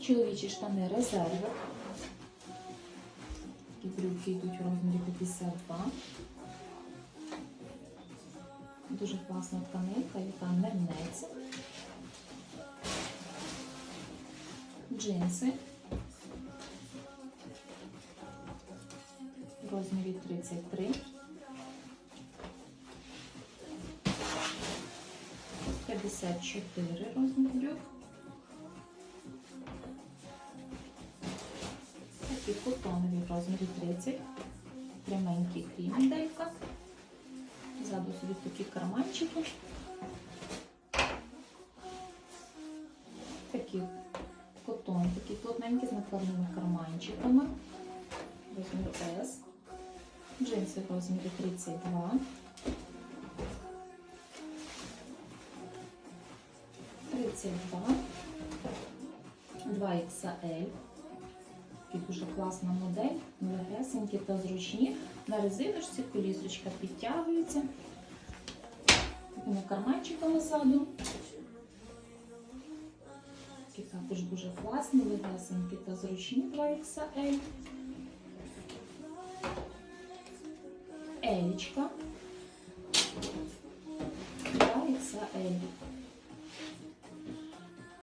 Чоловічі штани резерви. Такі брюки йдуть у розмірі 52. Дуже класна тканинка, яка не мнеться. Джинси. В розмірі 33. 54 розмір брюк. Такі котонові в розмірі 30. Пряменький крімделька. Ззаду собі такі карманчики. Такі котон, такі плотненькі з накладними карманчиками. Розмір S. Джинси в розмірі 32. 32. 2XL. Такі дуже класна модель, легесенькі та зручні. На резиночці колісочка підтягується. Такими карманчиками ззаду. Такі також дуже класні, легесенькі та зручні 2XL. Елічка. 2XL.